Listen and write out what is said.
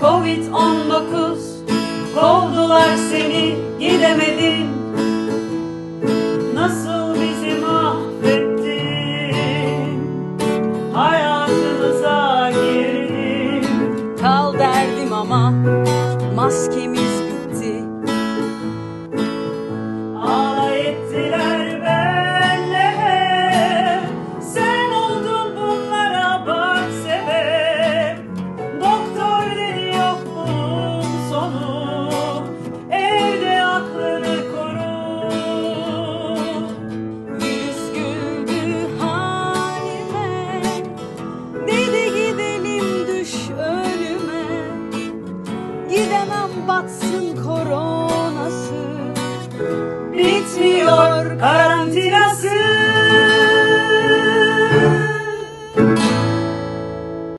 Covid-19 Kovdular seni gidemedin Nasıl bizi mahvettin? Hayatımıza girdin Kal derdim ama maskemiz batsın koronası. Bitmiyor kara